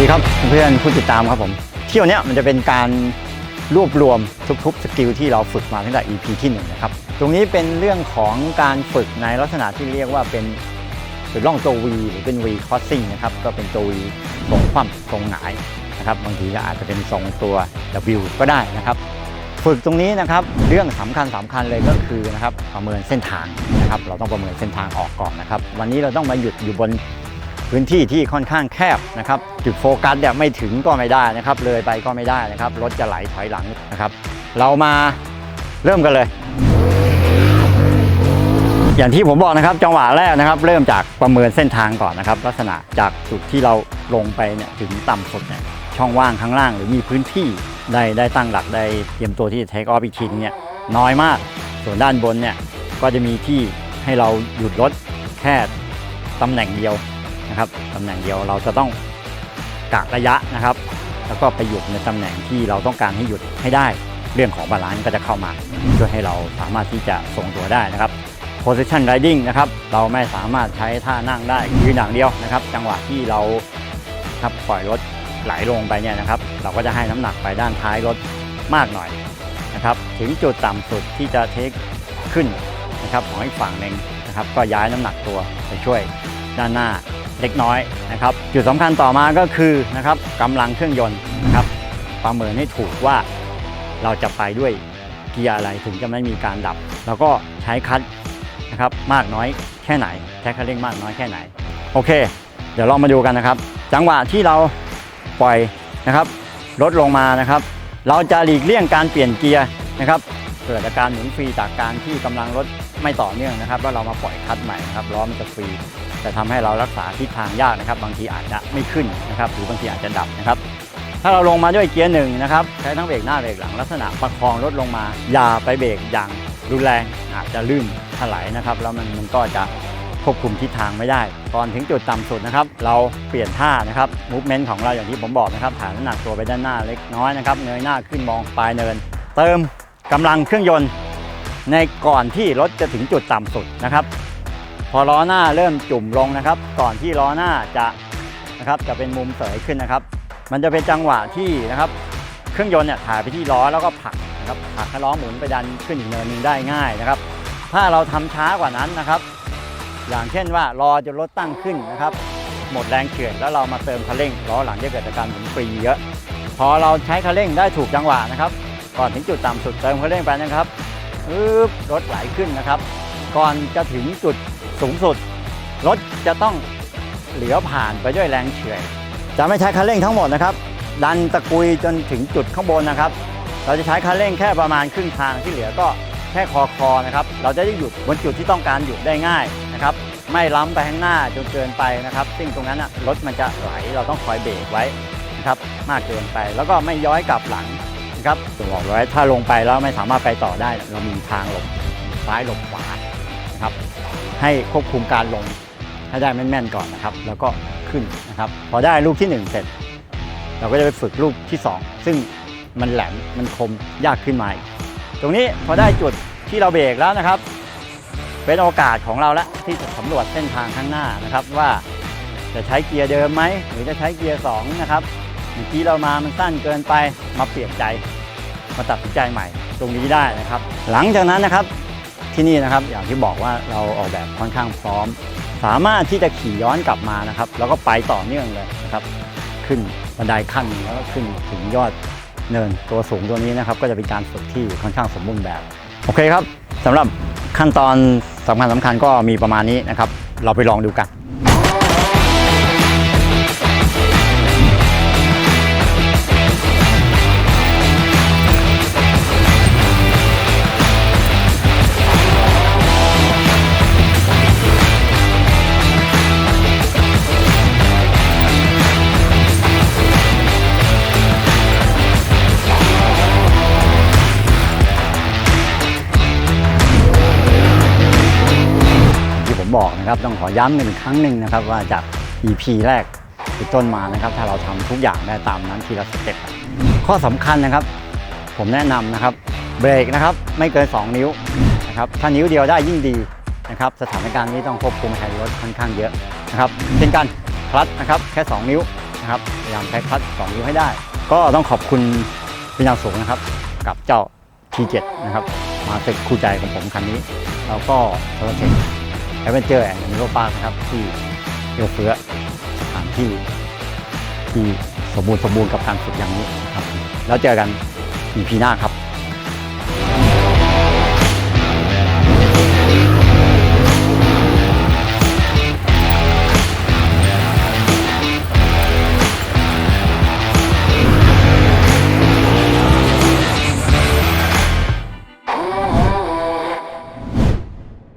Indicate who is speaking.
Speaker 1: ดีครับเพื่อนผู้ติดตามครับผมเที่ยวเนี้ยมันจะเป็นการรวบรวมทุกๆสกิลที่เราฝึกมาตั้งแต่ EP ที่1นะครับตรงนี้เป็นเรื่องของการฝึกในลักษณะที่เรียกว่าเป็นเป็นร่องตัว V หรือเป็น V crossing นะครับก็เป็นตัว V ทรงคว่ำทรงหงายนะครับบางทีก็อาจจะเป็นทรงตัว W ก็ได้นะครับฝึกตรงนี้นะครับเรื่องสำคัญสำคัญเลยก็คือนะครับประเมินเส้นทางนะครับเราต้องประเมินเส้นทางออกก่อนนะครับวันนี้เราต้องมาหยุดอยู่บน พื้นที่ที่ค่อนข้างแคบนะครับจุดโฟกัสเนี่ยไม่ถึงก็ไม่ได้นะครับ เลยไปก็ไม่ได้นะครับ รถจะไหลถอยหลังนะครับ เรามาเริ่มกันเลย อย่างที่ผมบอกนะครับ จังหวะแรกนะครับ เริ่มจากประเมินเส้นทางก่อนนะครับ ลักษณะจากจุดที่เราลงไปเนี่ยถึงต่ำสุดเนี่ยช่องว่างข้างล่างหรือมีพื้นที่ได้ได้ตั้งหลักได้เตรียมตัวที่จะเทคออฟอีกทีนเนี่ยน้อยมาก ส่วนด้านบนเนี่ยก็จะมีที่ให้เราหยุดรถแค่ตำแหน่งเดียว นะครับตำแหน่งเดียวเราจะต้องกะระยะนะครับ แล้วก็ไปหยุดในตำแหน่งที่เราต้องการให้หยุดให้ได้ เรื่องของบาลานซ์ก็จะเข้ามาช่วยให้เราสามารถที่จะทรงตัวได้นะครับ position riding นะครับเราไม่สามารถใช้ท่านั่งได้ยืนอย่างเดียวนะครับ จังหวะที่เราครับปล่อยรถไหลลงไปเนี่ยนะครับ เราก็จะให้น้ำหนักไปด้านท้ายรถมากหน่อยนะครับ ถึงจุดต่ำสุดที่จะเทคขึ้นนะครับของอีกฝั่งหนึ่งนะครับ ก็ย้ายน้ำหนักตัวไปช่วยด้านหน้า เล็กน้อยนะครับ จุดสำคัญต่อมาก็คือนะครับกำลังเครื่องยนต์นะครับประเมินให้ถูกว่าเราจะไปด้วยเกียร์อะไรถึงจะไม่มีการดับ แล้วก็ใช้คลัตช์นะครับมากน้อยแค่ไหนใช้คันเร่งมากน้อยแค่ไหน โอเค เดี๋ยวเรามาดูกันนะครับ จังหวะที่เราปล่อยนะครับลดลงมานะครับ เราจะหลีกเลี่ยงการเปลี่ยนเกียร์นะครับ เกิดอาการหมุนฟรีจากการที่กำลังรถ ไม่ต่อเนื่องนะครับ แล้วเรามาปล่อยคลัตช์ใหม่นะครับล้อมันจะฟรีจะทำให้เรารักษาทิศทางยากนะครับ บางทีอาจจะไม่ขึ้นนะครับหรือบางทีอาจจะดับนะครับถ้าเราลงมาด้วยเกียร์หนึ่งนะครับใช้ทั้งเบรกหน้าเบรกหลังลักษณะประคองรถลงมา อย่าไปเบรกอย่างรุนแรงอาจจะลื่นถลายนะครับแล้วมันมันก็จะควบคุมทิศทางไม่ได้ก่อนถึงจุดต่ำสุดนะครับ เราเปลี่ยนท่านะครับมูฟเมนต์ของเราอย่างที่ผมบอกนะครับฐานน้ำหนักตัวไปด้านหน้าเล็กน้อยนะครับเงยหน้าขึ้นมองปลายเนิน เติมกำลังเครื่องยนต์ ในก่อนที่รถจะถึงจุดต่ำสุดนะครับ พอล้อหน้าเริ่มจุ่มลงนะครับ ก่อนที่ล้อหน้าจะนะครับจะเป็นมุมเสยขึ้นนะครับ มันจะเป็นจังหวะที่นะครับ เครื่องยนต์เนี่ยถ่ายไปที่ล้อแล้วก็ผลักนะครับผลักให้ล้อหมุนไปดันขึ้นอีกเนินหนึงได้ง่ายนะครับ ถ้าเราทำช้ากว่านั้นนะครับ อย่างเช่นว่ารอจนรถตั้งขึ้นนะครับ หมดแรงเฉื่อยแล้วเรามาเติมคันเร่งล้อหลังจะเกิดอาการหมุนฟรีเยอะพอเราใช้คันเร่งได้ถูกจังหวะนะครับ ก่อนถึงจุดต่ำสุดเติมคันเร่งไปนะครับ ปึ๊บรถไหลขึ้นนะครับ ก่อนจะถึงจุดสูงสุด รถจะต้องเหลือผ่านไปด้วยแรงเฉื่อย จะไม่ใช้คันเร่งทั้งหมดนะครับ ดันตะกุยจนถึงจุดข้างบนนะครับ เราจะใช้คันเร่งแค่ประมาณครึ่งทางที่เหลือก็แค่คอคอนะครับ เราจะได้หยุดบนจุดที่ต้องการหยุดได้ง่ายนะครับ ไม่ล้ำไปข้างหน้าจนเกินไปนะครับ ซึ่งตรงนั้นรถมันจะไหลเราต้องคอยเบรกไว้นะครับมากเกินไป แล้วก็ไม่ย้อยกลับหลัง ครับผมบอกไว้ถ้าลงไปแล้วไม่สามารถไปต่อได้ เรามีทางหลบซ้ายหลบขวานะครับ ให้ควบคุมการลงให้ได้แม่นๆก่อนนะครับ แล้วก็ขึ้นนะครับ พอได้ลูกที่หนึ่งเสร็จ เราก็จะไปฝึกลูกที่ 2 ซึ่งมันแหลมมันคมยากขึ้นมาอีกตรงนี้พอได้จุดที่เราเบรกแล้วนะครับ เป็นโอกาสของเราแล้วที่จะสำรวจเส้นทางข้างหน้านะครับว่าจะใช้เกียร์เดิมไหมหรือจะใช้เกียร์2นะครับ เมื่อกี้เรามามันสั้นเกินไปมาเปลี่ยนใจ มาตัดสินใจใหม่ ตรงนี้ได้นะครับ หลังจากนั้นนะครับที่นี่นะครับอย่างที่บอกว่าเราออกแบบค่อนข้างพร้อม สามารถที่จะขี่ย้อนกลับมานะครับ แล้วก็ไปต่อเนื่องเลยนะครับ ขึ้นบันไดขั้นแล้วก็ขึ้นถึงยอดเนินตัวสูงตัวนี้นะครับ ก็จะเป็นการฝึกที่ค่อนข้างสมบูรณ์แบบโอเคครับสำหรับขั้นตอนสำคัญสำคัญก็มีประมาณนี้นะครับ เราไปลองดูกัน นะครับต้องขอย้ำอีกครั้งหนึ่งนะครับ ว่าจาก EP แรกเป็นต้นมานะครับ ถ้าเราทำทุกอย่างได้ตามนั้นทีละสเต็ปข้อสำคัญนะครับ ผมแนะนำนะครับ เบรกนะครับไม่เกิน 2 นิ้วนะครับถ้านิ้วเดียวได้ยิ่งดีนะครับ สถานการณ์นี้ต้องควบคุมแฮนด์รถค่อนข้างเยอะนะครับเช่นกันคลัตช์นะครับแค่ 2 นิ้วนะครับพยายามใช้คลัตช์สองนิ้วให้ได้ ก็ต้องขอบคุณเป็นอย่างสูงนะครับ กับเจ้า T7 นะครับ มาเป็นคู่ใจของผมคันนี้ แล้วก็โทรเทค แอดเวนเจอร์แอนด์ฮีโรปาร์นะครับที่เอื้อเฟื้อสถานที่ที่สมบูรณ์สมบูรณ์กับการฝึกอย่างนี้นะครับ แล้วเจอกัน EP หน้าครับ